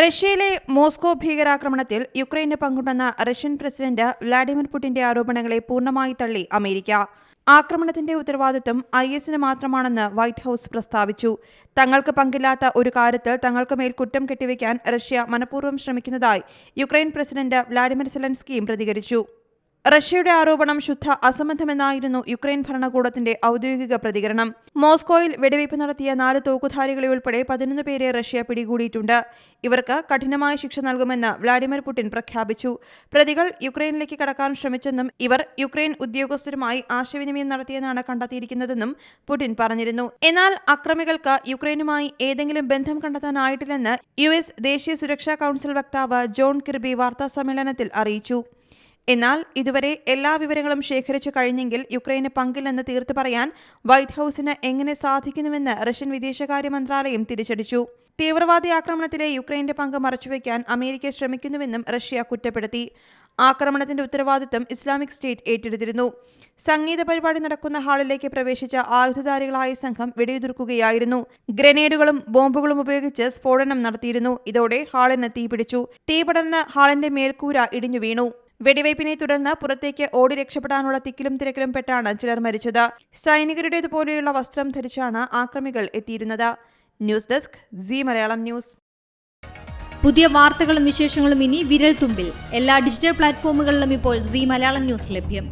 റഷ്യയിലെ മോസ്കോ ഭീകരാക്രമണത്തിൽ യുക്രൈന് പങ്കുണ്ടെന്ന റഷ്യൻ പ്രസിഡന്റ് വ്ളാഡിമിർ പുടിന്റെ ആരോപണങ്ങളെ പൂർണമായി തള്ളി അമേരിക്ക. ആക്രമണത്തിന്റെ ഉത്തരവാദിത്വം ഐ എസിന് മാത്രമാണെന്ന് വൈറ്റ് ഹൌസ് പ്രസ്താവിച്ചു. തങ്ങൾക്ക് പങ്കില്ലാത്ത ഒരു കാര്യത്തിൽ തങ്ങൾക്ക് മേൽ കുറ്റം കെട്ടിവെക്കാൻ റഷ്യ മനഃപൂർവം ശ്രമിക്കുന്നതായി യുക്രൈൻ പ്രസിഡന്റ് വ്ളാഡിമിർ സെലൻസ്കിയും പ്രതികരിച്ചു. റഷ്യയുടെ ആരോപണം ശുദ്ധ അസംബന്ധമെന്നായിരുന്നു യുക്രൈൻ ഭരണകൂടത്തിന്റെ ഔദ്യോഗിക പ്രതികരണം. മോസ്കോയിൽ വെടിവയ്പ് നടത്തിയ നാല് തോക്കുധാരികളെ ഉൾപ്പെടെ പതിനൊന്ന് പേരെ റഷ്യ പിടികൂടിയിട്ടുണ്ട്. ഇവർക്ക് കഠിനമായ ശിക്ഷ നൽകുമെന്ന് വ്ളാഡിമിർ പുടിൻ പ്രഖ്യാപിച്ചു. പ്രതികൾ യുക്രൈനിലേക്ക് കടക്കാൻ ശ്രമിച്ചെന്നും ഇവർ യുക്രൈൻ ഉദ്യോഗസ്ഥരുമായി ആശയവിനിമയം നടത്തിയെന്നാണ് കണ്ടെത്തിയിരിക്കുന്നതെന്നും പുടിൻ പറഞ്ഞിരുന്നു. എന്നാൽ അക്രമികൾക്ക് യുക്രൈനുമായി ഏതെങ്കിലും ബന്ധം കണ്ടെത്താനായിട്ടില്ലെന്ന് യു എസ് ദേശീയ സുരക്ഷാ കൌൺസിൽ വക്താവ് ജോൺ കിർബി വാർത്താസമ്മേളനത്തിൽ അറിയിച്ചു. എന്നാൽ ഇതുവരെ എല്ലാ വിവരങ്ങളും ശേഖരിച്ചു കഴിഞ്ഞെങ്കിൽ യുക്രൈന് പങ്കില്ലെന്ന് തീർത്തു പറയാൻ വൈറ്റ് ഹൌസിന് എങ്ങനെ സാധിക്കുന്നുവെന്ന് റഷ്യൻ വിദേശകാര്യ മന്ത്രാലയം തിരിച്ചടിച്ചു. തീവ്രവാദി ആക്രമണത്തിലെ യുക്രൈന്റെ പങ്ക് മറച്ചുവെക്കാൻ അമേരിക്ക ശ്രമിക്കുന്നുവെന്നും റഷ്യ കുറ്റപ്പെടുത്തി. ആക്രമണത്തിന്റെ ഉത്തരവാദിത്തം ഇസ്ലാമിക് സ്റ്റേറ്റ് ഏറ്റെടുത്തിരുന്നു. സംഗീത പരിപാടി നടക്കുന്ന ഹാളിലേക്ക് പ്രവേശിച്ച ആയുധധാരികളായ സംഘം വെടിയുതിർക്കുകയായിരുന്നു. ഗ്രനേഡുകളും ബോംബുകളും ഉപയോഗിച്ച് സ്ഫോടനം നടത്തിയിരുന്നു. ഇതോടെ ഹാളിന് തീപിടിച്ചു. തീപടർന്ന് ഹാളിന്റെ മേൽക്കൂര ഇടിഞ്ഞു വീണു. വെടിവയ്പിനെ തുടർന്ന് പുറത്തേക്ക് ഓടി രക്ഷപ്പെടാനുള്ള തിക്കിലും തിരക്കിലും പെട്ടാണ് ചിലർ മരിച്ചത്. സൈനികരുടേതുപോലെയുള്ള വസ്ത്രം ധരിച്ചാണ് ആക്രമികൾ എത്തിയിരുന്നത്. News desk C Malayalam news. പുതിയ വാർത്തകളും വിശേഷങ്ങളും ഇനി വിരൽ തുമ്പിൽ എല്ലാ ഡിജിറ്റൽ പ്ലാറ്റ്ഫോമുകളിലും ഇപ്പോൾ സി മലയാളം ന്യൂസ് ലഭ്യം.